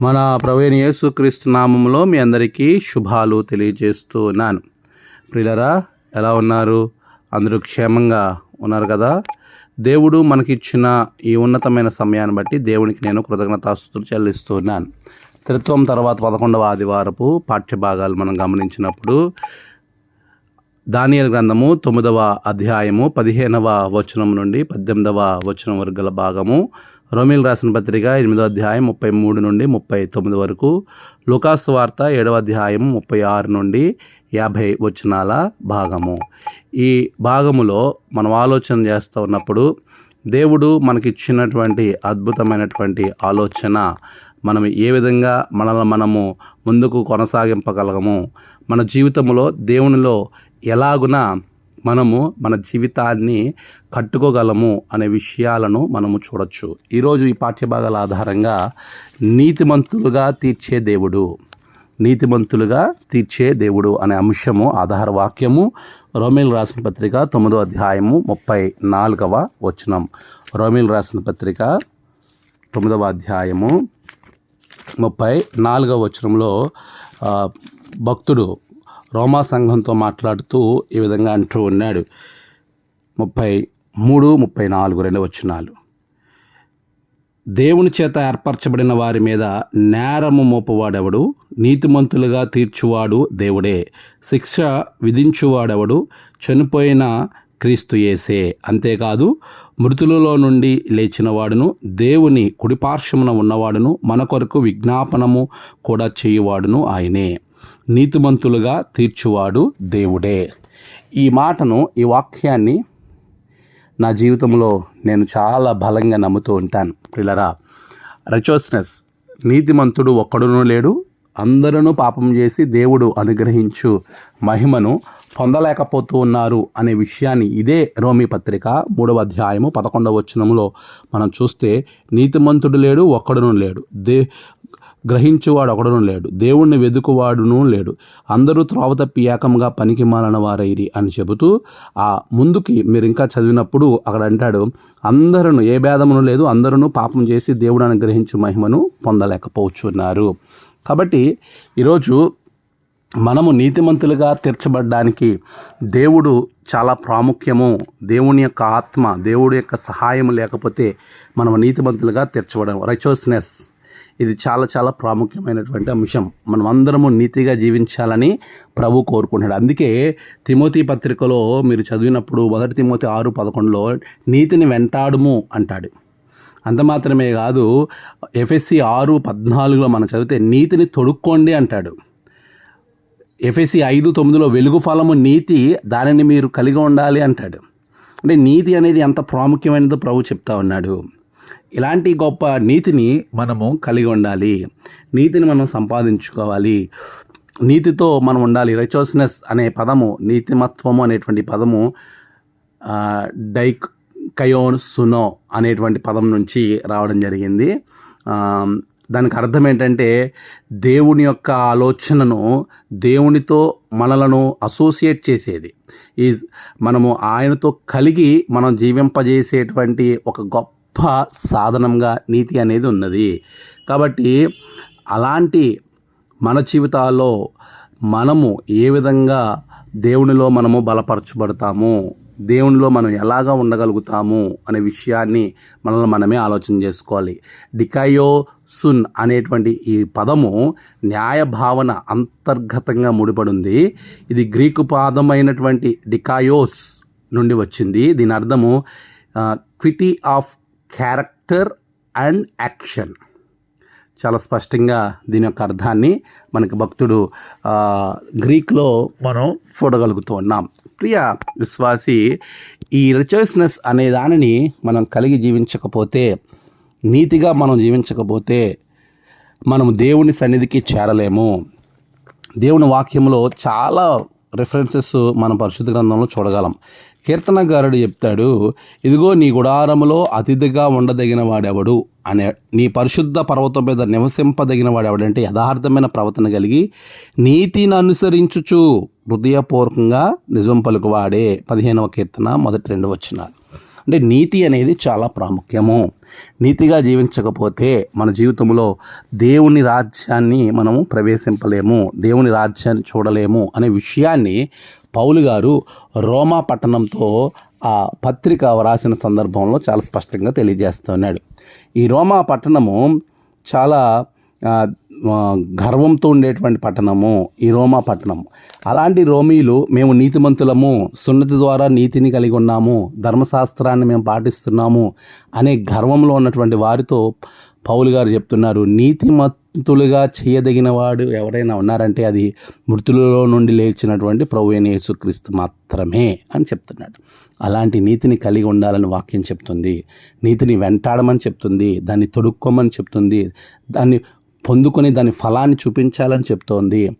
మన ప్రవీణ యేసుక్రీస్తు నామంలో మీ అందరికీ శుభాలు తెలియజేస్తూ ఉన్నాను ప్రియులరా ఎలా ఉన్నారు? అందరూ క్షేమంగా ఉన్నారు కదా? దేవుడు మనకిచ్చిన ఈ ఉన్నతమైన సమయాన్ని బట్టి దేవునికి నేను కృతజ్ఞతాస్తుతులు చెల్లిస్తున్నాను. త్రిత్వం తర్వాత పదకొండవ ఆదివారపు పాఠ్యభాగాలు మనం గమనించినప్పుడు దానియల్ గ్రంథము తొమ్మిదవ అధ్యాయము పదిహేనవ వచనం నుండి పద్దెనిమిదవ వచనం వరకు గల భాగము రోమిల్ రాసిన పత్రిక ఎనిమిదో అధ్యాయం ముప్పై మూడు నుండి ముప్పై తొమ్మిది వరకు లుకాస్ వార్త ఏడవ అధ్యాయం ముప్పై ఆరు నుండి యాభై వచనాల భాగము. ఈ భాగములో మనం ఆలోచన చేస్తూ ఉన్నప్పుడు దేవుడు మనకిచ్చినటువంటి అద్భుతమైనటువంటి ఆలోచన మనం ఏ విధంగా మనల్ని మనము ముందుకు కొనసాగింపగలగము మన జీవితంలో దేవునిలో ఎలాగున మనము మన జీవితాన్ని కట్టుకోగలము అనే విషయాలను మనము చూడొచ్చు. ఈరోజు ఈ పాఠ్యభాగాల ఆధారంగా నీతిమంతులుగా తీర్చే దేవుడు నీతిమంతులుగా తీర్చే దేవుడు అనే అంశము ఆధార వాక్యము రోమిల్ రాసిన పత్రిక తొమ్మిదో అధ్యాయము ముప్పై నాలుగవ వచనం. రోమిల్ రాసిన పత్రిక తొమ్మిదవ అధ్యాయము ముప్పై నాలుగవ వచనంలో భక్తుడు రోమా సంఘంతో మాట్లాడుతూ ఈ విధంగా అంటూ ఉన్నాడు. ముప్పై మూడు ముప్పై నాలుగు రెండు వచనాలు. దేవుని చేత ఏర్పరచబడిన వారి మీద నేరము మోపువాడెవడు? నీతిమంతులుగా తీర్చువాడు దేవుడే. శిక్ష విధించువాడెవడు? చనిపోయిన క్రీస్తు యేసే. అంతేకాదు మృతులలో నుండి లేచినవాడును దేవుని కుడిపార్శ్వమున ఉన్నవాడును మన కొరకు విజ్ఞాపనము కూడా చేయువాడును ఆయనే. నీతిమంతులుగా తీర్చువాడు దేవుడే. ఈ మాటను ఈ వాక్యాన్ని నా జీవితంలో నేను చాలా బలంగా నమ్ముతూ ఉంటాను. పిల్లరా రచోస్నెస్ నీతిమంతుడు ఒక్కడునూ లేడు. అందరూ పాపం చేసి దేవుడు అనుగ్రహించు మహిమను పొందలేకపోతూ ఉన్నారు అనే విషయాన్ని ఇదే రోమి పత్రిక మూడవ అధ్యాయము పదకొండవ వచనంలో మనం చూస్తే నీతిమంతుడు లేడు ఒక్కడును లేడు. దే గ్రహించువాడు ఒకడును లేడు. దేవుణ్ణి వెదుకువాడును లేడు. అందరూ త్రోవ తప్పి ఏకంగా పనికి మాలన వారైరి అని చెబుతూ ఆ ముందుకి మీరు ఇంకా చదివినప్పుడు అక్కడ అంటాడు అందరూ ఏ భేదమును లేదు అందరూ పాపం చేసి దేవుడు అనుగ్రహించు మహిమను పొందలేకపోతున్నారు కాబట్టి ఈరోజు మనము నీతిమంతులుగా తీర్చబడ్డానికి దేవుడు చాలా ప్రాముఖ్యము. దేవుని యొక్క ఆత్మ దేవుడి యొక్క సహాయం లేకపోతే మనం నీతిమంతులుగా తీర్చబడం రైచోస్నెస్ ఇది చాలా చాలా ప్రాముఖ్యమైనటువంటి అంశం. మనం అందరము నీతిగా జీవించాలని ప్రభు కోరుకుంటాడు అందుకే తిమోతి పత్రికలో మీరు చదివినప్పుడు మొదటి తిమోతి ఆరు పదకొండులో నీతిని వెంటాడుము అంటాడు. అంత మాత్రమే కాదు ఎఫ్ఎస్సి ఆరు పద్నాలుగులో మనం చదివితే నీతిని తొడుక్కోండి అంటాడు. ఎఫ్ఎస్సి ఐదు తొమ్మిదిలో వెలుగు ఫలము నీతి దానిని మీరు కలిగి ఉండాలి అంటాడు. అంటే నీతి అనేది ఎంత ప్రాముఖ్యమైనదో ప్రభు చెప్తా ఉన్నాడు. ఇలాంటి గొప్ప నీతిని మనము కలిగి ఉండాలి. నీతిని మనం సంపాదించుకోవాలి. నీతితో మనం ఉండాలి. రైచోస్నెస్ అనే పదము నీతిమత్వము అనేటువంటి పదము డైక్ కయోన్ సునో అనేటువంటి పదం నుంచి రావడం జరిగింది. దానికి అర్థం ఏంటంటే దేవుని యొక్క ఆలోచనను దేవునితో మనలను అసోసియేట్ చేసేది. ఈ మనము ఆయనతో కలిగి మనం జీవింపజేసేటువంటి ఒక గొప్ప సాధనంగా నీతి అనేది ఉన్నది. కాబట్టి అలాంటి మన జీవితాల్లో మనము ఏ విధంగా దేవునిలో మనము బలపరచబడతాము దేవునిలో మనం ఎలాగా ఉండగలుగుతాము అనే విషయాన్ని మనల్ని మనమే ఆలోచన చేసుకోవాలి. డికాయో సున్ అనేటువంటి ఈ పదము న్యాయ భావన అంతర్గతంగా ముడిపడింది. ఇది గ్రీకు పాదమైనటువంటి డికాయోస్ నుండి వచ్చింది. దీని అర్థము equity of character and action చాలా స్పష్టంగా దీని యొక్క అర్థాన్ని మనకి భక్తుడు గ్రీక్లో మనం చూడగలుగుతూ ఉన్నాం. ప్రియ విశ్వాసి ఈ రిచర్స్నెస్ అనే దానిని మనం కలిగి జీవించకపోతే నీతిగా మనం జీవించకపోతే మనం దేవుని సన్నిధికి చేరలేము. దేవుని వాక్యంలో చాలా రిఫరెన్సెస్ మన పరిశుద్ధ గ్రంథంలో చూడగలం. కీర్తనగారుడు చెప్తాడు ఇదిగో నీ గుడారములో అతిథిగా ఉండదగిన వాడెవడు అనే నీ పరిశుద్ధ పర్వతం మీద నివసింపదగిన వాడెవడంటే యథార్థమైన ప్రవర్తన కలిగి నీతిని అనుసరించుచు హృదయపూర్వకంగా నిజం పలుకువాడే. పదిహేనవ కీర్తన మొదటి రెండు వచ్చినారు అంటే నీతి అనేది చాలా ప్రాముఖ్యము. నీతిగా జీవించకపోతే మన జీవితంలో దేవుని రాజ్యాన్ని మనము ప్రవేశింపలేము దేవుని రాజ్యాన్ని చూడలేము అనే విషయాన్ని పౌలు గారు రోమా పట్టణంతో ఆ పత్రిక వ్రాసిన సందర్భంలో చాలా స్పష్టంగా తెలియజేస్తున్నాడు. ఈ రోమా పట్టణము చాలా గర్వంతో ఉండేటువంటి పట్టణము ఈ రోమా పట్టణం అలాంటి రోమీలు మేము నీతిమంతులము సున్నతి ద్వారా నీతిని కలిగి ఉన్నాము ధర్మశాస్త్రాన్ని మేము పాటిస్తున్నాము అనే గర్వంలో ఉన్నటువంటి వారితో పౌలు గారు చెప్తున్నారు నీతిమంతులుగా చేయదగిన వాడు ఎవరైనా ఉన్నారంటే అది మృతులలో నుండి లేచినటువంటి ప్రభు అయిన యేసుక్రీస్తు మాత్రమే అని చెప్తున్నాడు. అలాంటి నీతిని కలిగి ఉండాలని వాక్యం చెప్తుంది. నీతిని వెంటాడమని చెప్తుంది. దాన్ని తొడుక్కోమని చెప్తుంది. దాన్ని పొందుకొని దాని ఫలాన్ని చూపించాలని చెప్తోంది.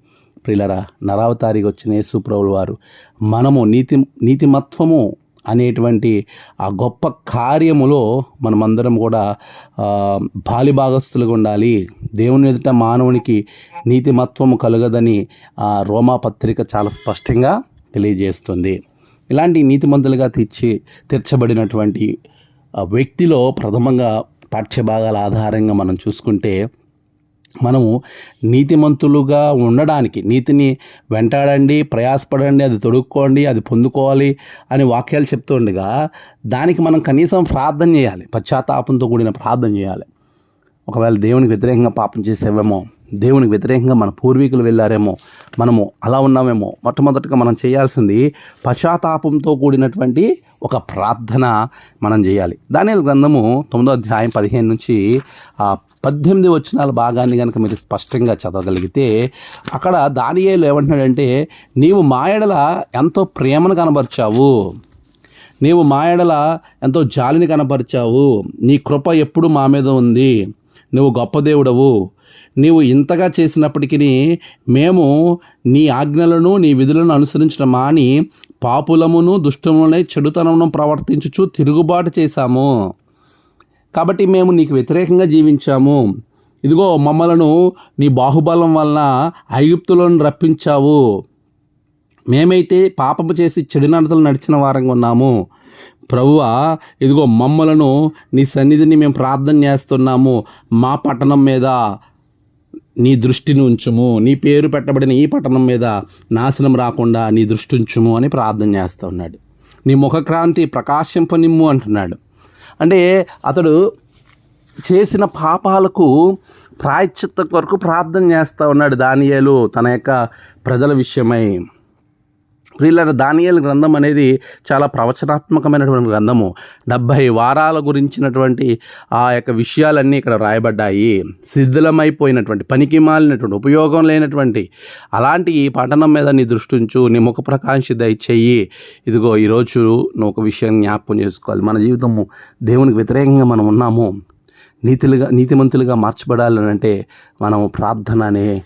ప్రిలరా నరావతారికి వచ్చిన యేసుప్రభుల వారు మనము నీతి నీతిమత్వము అనేటువంటి ఆ గొప్ప కార్యములో మనమందరం కూడా బాలి బాలిభాగస్తులుగా ఉండాలి. దేవుని ఎదుట మానవునికి నీతిమత్వము కలగదని ఆ రోమా పత్రిక చాలా స్పష్టంగా తెలియజేస్తుంది. ఇలాంటి నీతిమంతులుగా తీర్చి తీర్చబడినటువంటి వ్యక్తిలో ప్రథమంగా పాఠ్యభాగాల ఆధారంగా మనం చూసుకుంటే మనము నీతిమంతులుగా ఉండడానికి నీతిని వెంటాడండి ప్రయాసపడండి అది తొడుక్కోండి అది పొందుకోవాలి అని వాక్యాలు చెప్తుండగా దానికి మనం కనీసం ప్రార్థన చేయాలి పశ్చాత్తాపంతో కూడిన ప్రార్థన చేయాలి. ఒకవేళ దేవునికి వ్యతిరేకంగా పాపం చేసేవేమో దేవునికి వ్యతిరేకంగా మన పూర్వీకులు వెళ్ళారేమో మనము అలా ఉన్నామేమో. మొట్టమొదటిగా మనం చేయాల్సింది పశ్చాత్తాపంతో కూడినటువంటి ఒక ప్రార్థన మనం చేయాలి. దాని గ్రంథము తొమ్మిదో అధ్యాయం పదిహేను నుంచి పద్దెనిమిది వచనాల భాగాన్ని కనుక మీరు స్పష్టంగా చదవగలిగితే అక్కడ దానియేలు ఏమంటున్నాడంటే నీవు మాయడల ఎంతో ప్రేమను కనబరిచావు. నీవు మాయడల ఎంతో జాలిని కనపరిచావు నీ కృప ఎప్పుడు మా మీద ఉంది. నువ్వు గొప్ప దేవుడవు. నీవు ఇంతగా చేసినప్పటికీ మేము నీ ఆజ్ఞలను నీ విధులను అనుసరించడం మాని పాపులమును దుష్టములనే చెడుతనమును ప్రవర్తించుచు తిరుగుబాటు చేశాము. కాబట్టి మేము నీకు వ్యతిరేకంగా జీవించాము. ఇదిగో మమ్మలను నీ బాహుబలం వలన ఐగుప్తులను రప్పించావు. మేమైతే పాపము చేసి చెడు నడతలు నడిచిన వారంగా ఉన్నాము. ప్రభువా ఇదిగో మమ్మలను నీ సన్నిధిని మేము ప్రార్థన చేస్తున్నాము మా పట్టణం మీద. నీ దృష్టిని ఉంచుము నీ పేరు పెట్టబడిన ఈ పట్టణం మీద నాశనం రాకుండా నీ దృష్టి ఉంచుము అని ప్రార్థన చేస్తూ ఉన్నాడు. నీ ముఖక్రాంతి ప్రకాశింపనిమ్ము అంటున్నాడు. అంటే అతడు చేసిన పాపాలకు ప్రాయశ్చిత్త కొరకు ప్రార్థన చేస్తూ ఉన్నాడు. దానియేలు తన యొక్క ప్రజల విషయమై ప్రియుల దానియల్ గ్రంథం అనేది చాలా ప్రవచనాత్మకమైనటువంటి గ్రంథము. డెబ్భై వారాల గురించినటువంటి ఆ యొక్క విషయాలన్నీ ఇక్కడ రాయబడ్డాయి. శిథిలమైపోయినటువంటి పనికి మాలినటువంటి ఉపయోగం లేనటువంటి అలాంటి ఈ పట్టణం మీద నీ దృష్టి ఉంచు నీ ముఖ ప్రకాశిత దయచేయి. ఇదిగో ఈరోజు నువ్వు ఒక విషయాన్ని జ్ఞాపకం చేసుకోవాలి. మన జీవితము దేవునికి వ్యతిరేకంగా మనం ఉన్నాము. నీతిలుగా నీతిమంతులుగా మార్చబడాలని అంటే మనము ప్రార్థన అనే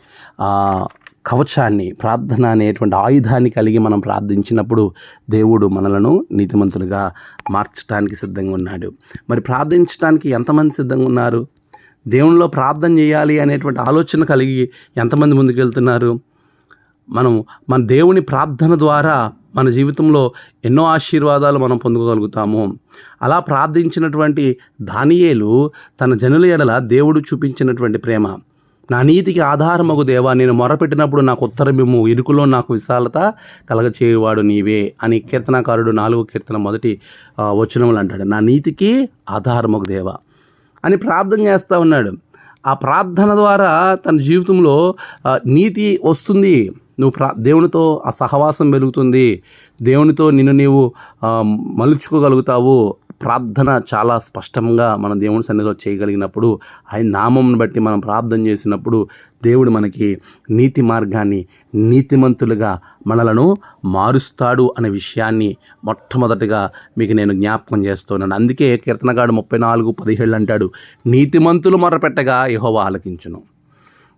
కవచాన్ని ప్రార్థన అనేటువంటి ఆయుధాన్ని కలిగి మనం ప్రార్థించినప్పుడు దేవుడు మనలను నీతిమంతులుగా మార్చడానికి సిద్ధంగా ఉన్నాడు. మరి ప్రార్థించడానికి ఎంతమంది సిద్ధంగా ఉన్నారు? దేవునిలో ప్రార్థన చేయాలి అనేటువంటి ఆలోచన కలిగి ఎంతమంది ముందుకెళ్తున్నారు? మనం మన దేవుని ప్రార్థన ద్వారా మన జీవితంలో ఎన్నో ఆశీర్వాదాలు మనం పొందుకోగలుగుతాము. అలా ప్రార్థించినటువంటి దానియేలు తన జనుల ఎడల దేవుడు చూపించినటువంటి ప్రేమ. నా నీతికి ఆధారమగు దేవా నేను మొరపెట్టినప్పుడు నాకు ఉత్తరమిమ్ము ఇరుకులో నాకు విశాలత కలగచేయువాడు నీవే అని కీర్తనాకారుడు నాలుగో కీర్తన మొదటి వచనములు అంటాడు. నా నీతికి ఆధారమగు దేవా అని ప్రార్థన చేస్తూ ఉన్నాడు. ఆ ప్రార్థన ద్వారా తన జీవితంలో నీతి వస్తుంది. నువ్వు ప్రా దేవునితో ఆ సహవాసం పెరుగుతుంది. దేవునితో నిన్ను నీవు మలుచుకోగలుగుతావు. ప్రార్థన చాలా స్పష్టంగా మన దేవుని సన్నిధిలో చేయగలిగినప్పుడు ఆయన నామంను బట్టి మనం ప్రార్థన చేసినప్పుడు దేవుడు మనకి నీతి మార్గాన్ని నీతిమంతులుగా మనలను మారుస్తాడు అనే విషయాన్ని మొట్టమొదటిగా మీకు నేను జ్ఞాపకం చేస్తున్నాను. అందుకే కీర్తనగాడు ముప్పై నాలుగు పదిహేళ్ళు అంటాడు నీతిమంతులు మొరపెట్టగా యహోవ ఆలకించును.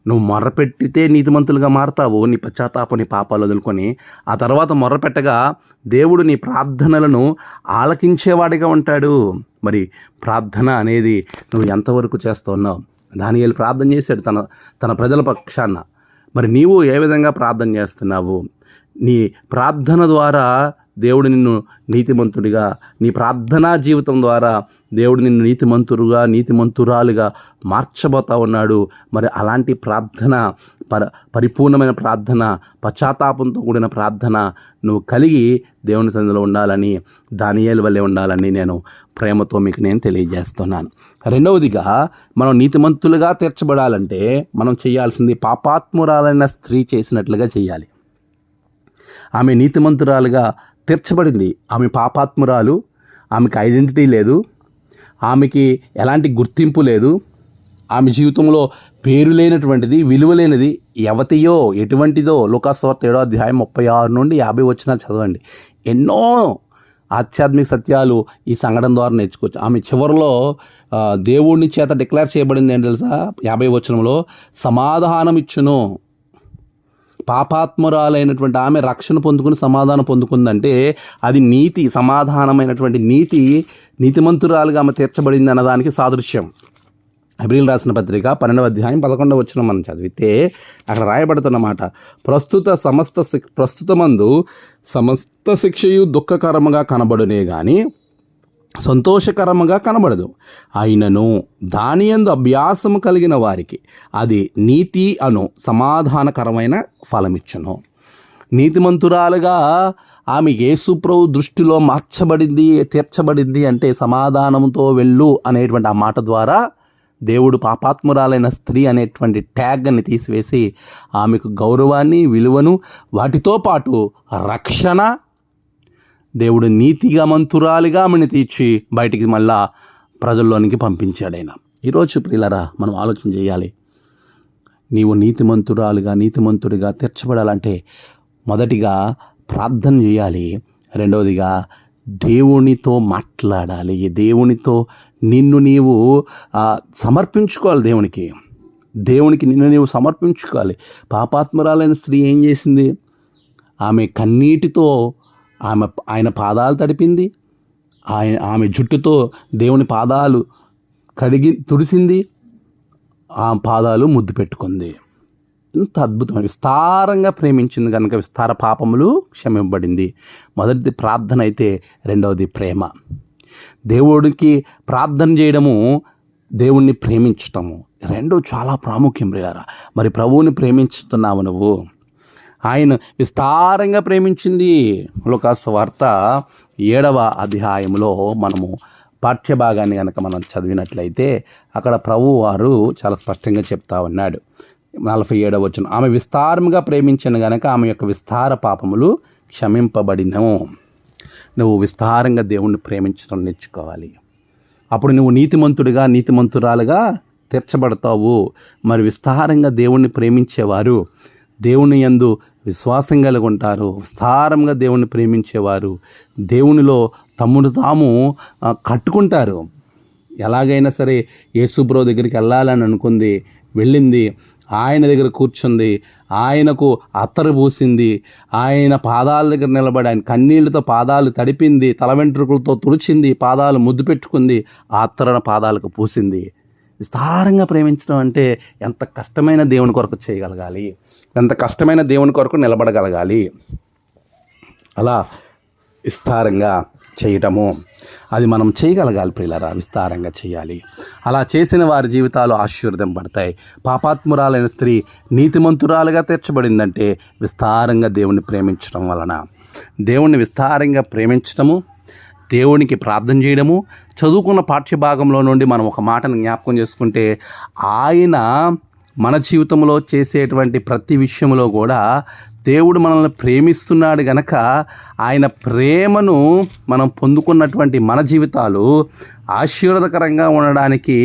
నువ్వు మొర్రపెట్టితే నీతిమంతులుగా మారతావు. నీ పశ్చాత్తాప నీ పాపాలు వదులుకొని ఆ తర్వాత మొర్రపెట్టగా దేవుడు నీ ప్రార్థనలను ఆలకించేవాడిగా ఉంటాడు. మరి ప్రార్థన అనేది నువ్వు ఎంతవరకు చేస్తున్నావు? దాని వెళ్ళి ప్రార్థన చేశాడు తన తన ప్రజల పక్షాన. మరి నీవు ఏ విధంగా ప్రార్థన చేస్తున్నావు? నీ ప్రార్థన ద్వారా దేవుడు నిన్ను నీతిమంతుడిగా నీ ప్రార్థనా జీవితం ద్వారా దేవుడు నిన్ను నీతిమంతురుగా నీతిమంతురాలుగా మార్చబోతా ఉన్నాడు. మరి అలాంటి ప్రార్థన పర పరిపూర్ణమైన ప్రార్థన పశ్చాత్తాపంతో కూడిన ప్రార్థన నువ్వు కలిగి దేవుని సన్నిధిలో ఉండాలని దానియేలు వల్లే ఉండాలని నేను ప్రేమతో మీకు నేను తెలియజేస్తున్నాను. రెండవదిగా మనం నీతిమంతులుగా తీర్చబడాలంటే మనం చేయాల్సింది పాపాత్మురాలైన స్త్రీ చేసినట్లుగా చేయాలి. ఆమె నీతిమంతురాలుగా తీర్చబడింది. ఆమె పాపాత్మురాలు ఆమెకి ఐడెంటిటీ లేదు ఆమెకి ఎలాంటి గుర్తింపు లేదు ఆమె జీవితంలో పేరు లేనటువంటిది విలువ లేనిది ఎటువంటిదో లోకాస్వార్త ఏడో అధ్యాయం ముప్పై ఆరు నుండి యాభై వచ్చినా చదవండి. ఎన్నో ఆధ్యాత్మిక సత్యాలు ఈ సంఘటన ద్వారా నేర్చుకోవచ్చు. ఆమె చివరిలో దేవుడిని చేత డిక్లేర్ చేయబడింది ఏంటి తెలుసా? యాభై వచనంలో సమాధానం ఇచ్చును పాపాత్మురాలైనటువంటి ఆమె రక్షణ పొందుకుని సమాధానం పొందుకుందంటే అది నీతి సమాధానమైనటువంటి నీతి నీతిమంతురాలుగా ఆమె తీర్చబడింది అన్నదానికి సాదృశ్యం. అబ్రిల్ రాసిన పత్రిక పన్నెండవ అధ్యాయం పదకొండవ వచ్చిన మనం చదివితే అక్కడ రాయబడుతున్నమాట ప్రస్తుత సమస్త ప్రస్తుతమందు సమస్త శిక్షయు దుఃఖకరముగా కనబడునే కానీ సంతోషకరముగా కనబడదు. అయినను దాని యందు అభ్యాసము కలిగిన వారికి అది నీతి అను సమాధానకరమైన ఫలమిచ్చును. నీతిమంతురాలుగా ఆమె యేసుప్రభు దృష్టిలో మార్చబడింది తీర్చబడింది అంటే సమాధానంతో వెళ్ళు అనేటువంటి ఆ మాట ద్వారా దేవుడు పాపాత్మురాలైన స్త్రీ అనేటువంటి ట్యాగ్ని తీసివేసి ఆమెకు గౌరవాన్ని విలువను వాటితో పాటు రక్షణ దేవుడు నీతిగా మంతురాలిగా ఆమెను తీర్చి బయటికి మళ్ళా ప్రజల్లోనికి పంపించాడు ఆయన ఈరోజు ప్రియులరా మనం ఆలోచన చేయాలి. నీవు నీతిమంతురాలుగా నీతిమంతుడిగా తీర్చబడాలంటే మొదటిగా ప్రార్థన చేయాలి. రెండవదిగా దేవునితో మాట్లాడాలి. దేవునితో నిన్ను నీవు సమర్పించుకోవాలి దేవునికి. దేవునికి నిన్ను నీవు సమర్పించుకోవాలి. పాపాత్మరాలైన స్త్రీ ఏం చేసింది? ఆమె కన్నీటితో ఆమె ఆయన పాదాలు తడిపింది. ఆయన ఆమె జుట్టుతో దేవుని పాదాలు కడిగి తుడిసింది. ఆ పాదాలు ముద్దు పెట్టుకుంది. ఎంత అద్భుతమైన విస్తారంగా ప్రేమించింది కనుక విస్తార పాపములు క్షమింపబడింది. మొదటిది ప్రార్థన అయితే రెండవది ప్రేమ. దేవుడికి ప్రార్థన చేయడము దేవుణ్ణి ప్రేమించటము. రెండు చాలా ప్రాముఖ్యం ప్రియారా. మరి ప్రభువుని ప్రేమించుతున్నావు నువ్వు. ఆయన విస్తారంగా ప్రేమించింది. లోకాసు వార్త ఏడవ అధ్యాయంలో మనము పాఠ్యభాగాన్ని కనుక మనం చదివినట్లయితే అక్కడ ప్రభు వారు చాలా స్పష్టంగా చెప్తా ఉన్నాడు. నలభై ఏడవ వచ్చిన ఆమె విస్తారముగా ప్రేమించిన గనక ఆమె యొక్క విస్తార పాపములు క్షమింపబడినవు. నువ్వు విస్తారంగా దేవుణ్ణి ప్రేమించడం నేర్చుకోవాలి. అప్పుడు నువ్వు నీతిమంతుడిగా నీతిమంతురాలుగా తీర్చబడతావు. మరి విస్తారంగా దేవుణ్ణి ప్రేమించేవారు దేవుని యందు విశ్వాసం కలిగి ఉంటారు విస్తారంగా దేవుణ్ణి ప్రేమించేవారు. దేవునిలో తమ్ముడు తాము కట్టుకుంటారు. ఎలాగైనా సరే యేసుబ్రో దగ్గరికి వెళ్ళాలని అనుకుంది. వెళ్ళింది. ఆయన దగ్గర కూర్చుంది. ఆయనకు అత్తరు పూసింది. ఆయన పాదాల దగ్గర నిలబడి ఆయన కన్నీళ్ళతో పాదాలు తడిపింది. తల వెంట్రుకలతో తుడిచింది. పాదాలు ముద్దు పెట్టుకుంది. ఆ అత్తరన పాదాలకు పూసింది. విస్తారంగా ప్రేమించడం అంటే ఎంత కష్టమైన దేవుని కొరకు చేయగలగాలి? ఎంత కష్టమైన దేవుని కొరకు నిలబడగలగాలి? అలా విస్తారంగా చేయటము. అది మనం చేయగలగాలి ప్రియులరా విస్తారంగా చేయాలి. అలా చేసిన వారి జీవితాలు ఆశీర్వదింపడతాయి పాపాత్మురాలైన స్త్రీ నీతిమంతురాలుగా తీర్చబడిందంటే విస్తారంగా దేవుణ్ణి ప్రేమించడం వలన. దేవుణ్ణి విస్తారంగా ప్రేమించటము దేవునికి ప్రార్థన చేయడము చదువుకున్న పాఠ్యభాగంలో నుండి మనం ఒక మాటను జ్ఞాపకం చేసుకుంటే ఆయన మన జీవితంలో చేసేటువంటి ప్రతి విషయంలో కూడా దేవుడు మనల్ని ప్రేమిస్తున్నాడు గనక ఆయన ప్రేమను మనం పొందుకున్నటువంటి మన జీవితాలు ఆశీర్వదకరంగా ఉండడానికి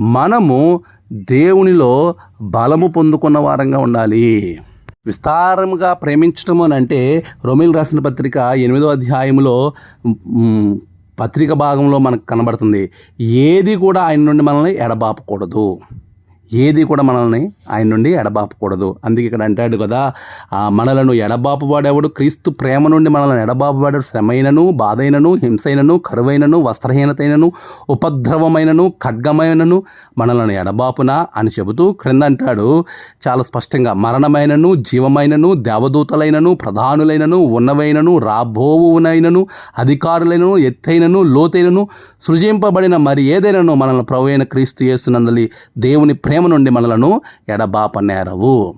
మనము దేవునిలో బలము పొందుకున్న వారంగా ఉండాలి. విస్తారముగా ప్రేమించడం అని అంటే రోమిల్ రాసిన పత్రిక ఎనిమిదో అధ్యాయంలో పత్రిక భాగంలో మనకు కనబడుతుంది. ఏది కూడా ఆయన నుండి మనల్ని ఎడబాపకూడదు. ఏది కూడా మనల్ని ఆయన నుండి ఎడబాపకూడదు. అందుకే ఇక్కడ అంటాడు కదా ఆ మనలను ఎడబాపువాడెవడు క్రీస్తు ప్రేమ నుండి మనల్ని ఎడబాపువాడు శ్రమైనను బాధైనను హింసైనను కరువైనను వస్త్రహీనతైనను ఉపద్రవమైనను ఖడ్గమైనను మనలను ఎడబాపునా? అని చెబుతూ క్రింద అంటాడు చాలా స్పష్టంగా మరణమైనను జీవమైనను దేవదూతలైనను ప్రధానులైనను ఉన్నవైనను రాబోవునైనను అధికారులైనను ఎత్తైనను లోతైనను సృజింపబడిన మరి ఏదైనాను మనల్ని ప్రభు అయిన క్రీస్తు చేస్తున్నందలి దేవుని ప్రేమ ప్రేమ నుండి మనలను ఎడబాపనేరవు.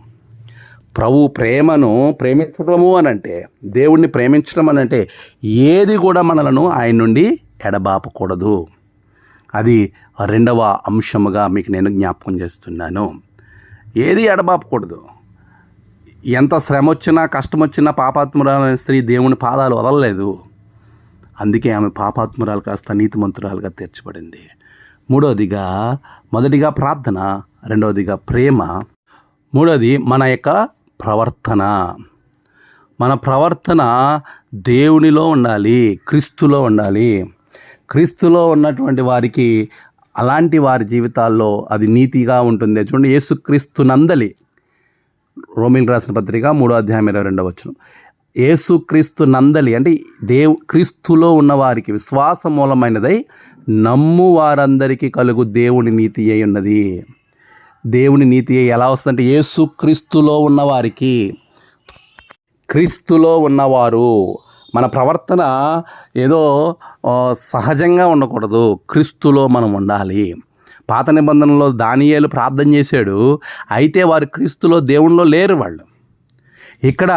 ప్రభు ప్రేమను ప్రేమించడము అని అంటే దేవుణ్ణి ప్రేమించడం అని అంటే ఏది కూడా మనలను ఆయన నుండి ఎడబాపకూడదు. అది రెండవ అంశముగా మీకు నేను జ్ఞాపకం చేస్తున్నాను. ఏది ఎడబాపకూడదు? ఎంత శ్రమ వచ్చినా కష్టం వచ్చినా పాపాత్మురాలైన స్త్రీ దేవుని పాదాలు వదలలేదు. అందుకే ఆమె పాపాత్మురాలు కాస్త నీతిమంతురాలుగా తీర్చబడింది. మూడవదిగా మొదటిగా ప్రార్థన రెండవదిగా ప్రేమ మూడవది మన యొక్క ప్రవర్తన. మన ప్రవర్తన దేవునిలో ఉండాలి క్రీస్తులో ఉండాలి. క్రీస్తులో ఉన్నటువంటి వారికి అలాంటి వారి జీవితాల్లో అది నీతిగా ఉంటుంది. చూడండి యేసుక్రీస్తు నందలి. రోమిల్ రాసిన పత్రిక మూడో అధ్యాయం ఇరవై రెండవ వచ్చును యేసుక్రీస్తు నందలి అంటే దేవు క్రీస్తులో ఉన్నవారికి విశ్వాస మూలమైనదై నమ్ము వారందరికీ కలుగు దేవుని నీతి అయి ఉన్నది. దేవుని నీతి ఎలా వస్తుందంటే యేసు క్రీస్తులో ఉన్నవారికి క్రీస్తులో ఉన్నవారు మన ప్రవర్తన ఏదో సహజంగా ఉండకూడదు. క్రీస్తులో మనం ఉండాలి. పాత నిబంధనలో దానియేలు ప్రార్థన చేశాడు. అయితే వారు క్రీస్తులో దేవుణ్ణిలో లేరు వాళ్ళు. ఇక్కడ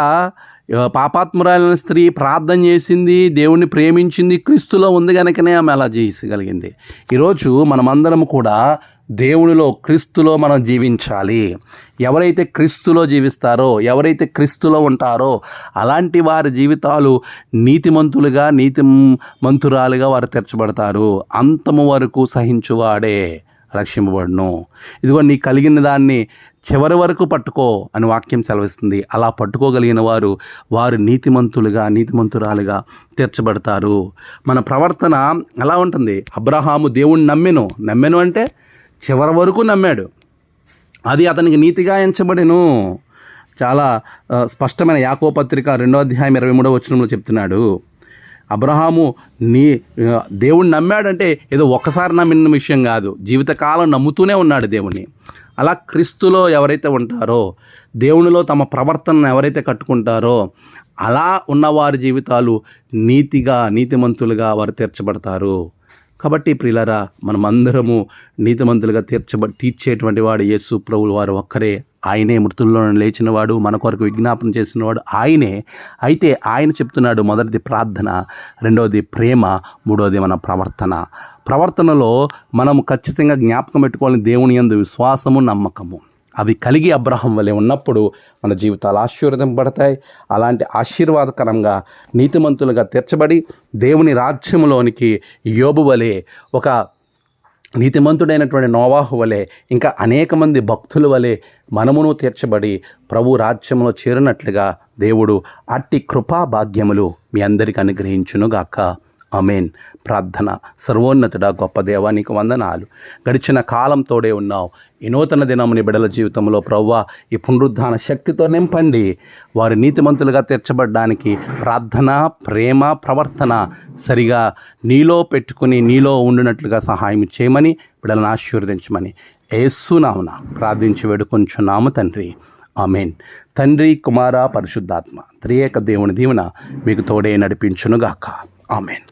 పాపాత్మురాలైన స్త్రీ ప్రార్థన చేసింది దేవుణ్ణి ప్రేమించింది క్రీస్తులో ఉంది కనుకనే ఆమె అలా చేయగలిగింది ఈరోజు మనమందరం కూడా దేవునిలో క్రీస్తులో మనం జీవించాలి. ఎవరైతే క్రీస్తులో జీవిస్తారో ఎవరైతే క్రీస్తులో ఉంటారో అలాంటి వారి జీవితాలు నీతిమంతులుగా నీతి మంతురాలుగా వారు తెరచబడతారు. అంతము వరకు సహించువాడే రక్షింపబడును. ఇదిగో నీ కలిగిన దాన్ని చివరి వరకు పట్టుకో అని వాక్యం సెలవిస్తుంది. అలా పట్టుకోగలిగిన వారు వారు నీతిమంతులుగా నీతిమంతురాలుగా తీర్చబడతారు. మన ప్రవర్తన ఎలా ఉంటుంది? అబ్రహాము దేవుణ్ణి నమ్మెను. నమ్మెను అంటే చివరి వరకు నమ్మాడు. అది అతనికి నీతిగా ఎంచబడెను. చాలా స్పష్టమైన యాకో పత్రిక రెండో అధ్యాయం ఇరవై మూడో వచనంలో చెప్తున్నాడు. అబ్రహాము నీ దేవుణ్ణి నమ్మాడంటే ఏదో ఒక్కసారి నమ్మిన విషయం కాదు. జీవితకాలం నమ్ముతూనే ఉన్నాడు దేవుణ్ణి. అలా క్రీస్తులో ఎవరైతే ఉంటారో దేవునిలో తమ ప్రవర్తనను ఎవరైతే కట్టుకుంటారో అలా ఉన్నవారి జీవితాలు నీతిగా నీతిమంతులుగా వారు తీర్చబడతారు. కాబట్టి ప్రియులరా మనమందరము నీతిమంతులుగా తీర్చబ తీర్చేటువంటి వాడు యేసు ప్రభులు వారు ఒక్కరే. ఆయనే మృతుల్లో లేచినవాడు మన కొరకు విజ్ఞాపన చేసినవాడు ఆయనే. అయితే ఆయన చెప్తున్నాడు మొదటిది ప్రార్థన రెండవది ప్రేమ మూడవది మన ప్రవర్తన. ప్రవర్తనలో మనం ఖచ్చితంగా జ్ఞాపకం పెట్టుకోవాలని దేవుని యందు విశ్వాసము నమ్మకము. అవి కలిగి అబ్రహం వలె ఉన్నప్పుడు మన జీవితాలు ఆశీర్వదింపబడతాయి. అలాంటి ఆశీర్వాదకరంగా నీతిమంతులుగా తీర్చబడి దేవుని రాజ్యంలోనికి యోబు వలె ఒక నీతిమంతుడైనటువంటి నోవాహు వలె ఇంకా అనేక మంది భక్తుల వలె మనమును తీర్చబడి ప్రభు రాజ్యంలో చేరినట్లుగా దేవుడు అట్టి కృపా భాగ్యములు మీ అందరికీ అనుగ్రహించునుగాక. అమేన్ ప్రార్థన సర్వోన్నతుడ గొప్ప దేవానికి నీకు వందనాలు. గడిచిన కాలం తోడే ఉన్నావు. ఈ నూతన దినముని బిడల జీవితంలో ప్రవ్వా ఈ పునరుద్ధాన శక్తితో నింపండి. వారి నీతిమంతులుగా తీర్చబడడానికి ప్రార్థన ప్రేమ ప్రవర్తన సరిగా నీలో పెట్టుకుని నీలో ఉండినట్లుగా సహాయం చేయమని బిడలను ఆశీర్వదించమని ఏసునామున ప్రార్థించి వేడుకొంచున్నాము తండ్రి. ఆమెన్. తండ్రి కుమార పరిశుద్ధాత్మ త్రియేక దేవుని దీవెన మీకు తోడే నడిపించునుగాక. ఆమెన్.